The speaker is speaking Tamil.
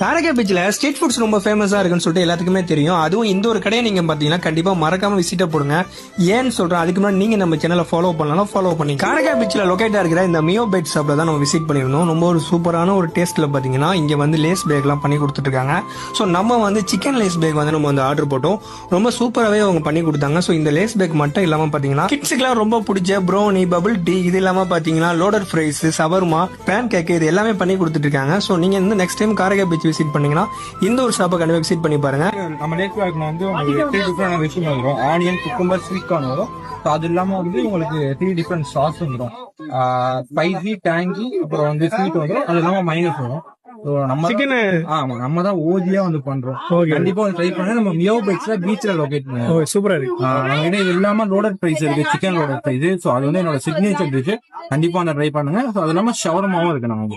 காரைக்கால் பீச்சில் ஸ்ட்ரீட் ஃபுட்ஸ் ரொம்ப ஃபேமஸாக இருக்குன்னு சொல்லிட்டு எல்லாத்துக்குமே தெரியும். அதுவும் இந்த ஒரு கடையை நீங்கள் பார்த்தீங்கன்னா கண்டிப்பாக மறக்காம விசிட்டை போடுங்க. ஏன்னு சொல்கிறேன் அதுக்கு முன்னாடி நீங்கள் நம்ம சேனலை ஃபாலோ பண்ணலாம் ஃபாலோ பண்ணி காரைக்கால் பீச்சில் லொக்கேட்டாக இருக்கிற இந்த மியோ பேட் ஷாப்பில் தான் நம்ம விசிட் பண்ணியிருந்தோம். ரொம்ப ஒரு சூப்பரான ஒரு டேஸ்ட்டில் பார்த்தீங்கன்னா இங்கே வந்து லேஸ் பேக்லாம் பண்ணி கொடுத்துட்ருக்காங்க ஸோ நம்ம வந்து சிக்கன் லேஸ் பேக் வந்து நம்ம வந்து ஆர்டர் போட்டோம். ரொம்ப சூப்பராகவே அவங்க பண்ணி கொடுத்தாங்க. ஸோ இந்த லேஸ் பேக் மட்டும் இல்லாமல் பார்த்தீங்கன்னா கிட்ஸுக்குலாம் ரொம்ப பிடிச்ச ப்ரௌனி பபுள் டீ இது இல்லாமல் பார்த்தீங்கன்னா loaded fries shawarma pancake இது எல்லாமே பண்ணி கொடுத்துட்டு இருக்காங்க. ஸோ நீங்கள் வந்து next time Karaikal beach visit பண்ணீங்கன்னா இந்த ஒரு ஷாப்பை கண்டிப்பாக விசிட் பண்ணி பாருங்க. நம்ம லேக் பேக்ல வந்து உங்களுக்கு த்ரீ டிஃப்ரெண்ட் விஷயம் வந்துடும் ஆனியன் குக்கும்பர் ஸ்வீட் கார்ன் வரும். ஸோ அது இல்லாம வந்து உங்களுக்கு த்ரீ டிஃப்ரெண்ட் சாஸ் வந்துடும் ஸ்பைசி டேங்கி அப்புறம் வந்து ஸ்வீட் வந்துடும் அது இல்லாம மைனஸ் வரும். நம்ம சிக்கன் ஆமா நம்ம தான் ஓஜியா வந்து பண்றோம். கண்டிப்பா வந்து ட்ரை பண்ண நம்ம மியோ பைக்ஸ்ல பீச்ல லொகேட் பண்ணுவோம் இருக்கு. நம்ம கிட்ட இது இல்லாம லோடட் ப்ரைஸ் இருக்கு. சிக்கன் லோடட் ப்ரைஸ் ஸோ அது வந்து என்னோட சிக்னேச்சர் டிஷ் கண்டிப்பா அந்த ட்ரை பண்ணுங்க. ஸோ அது இல்லாம ஷவர்மாவும் இருக்கு நம்ம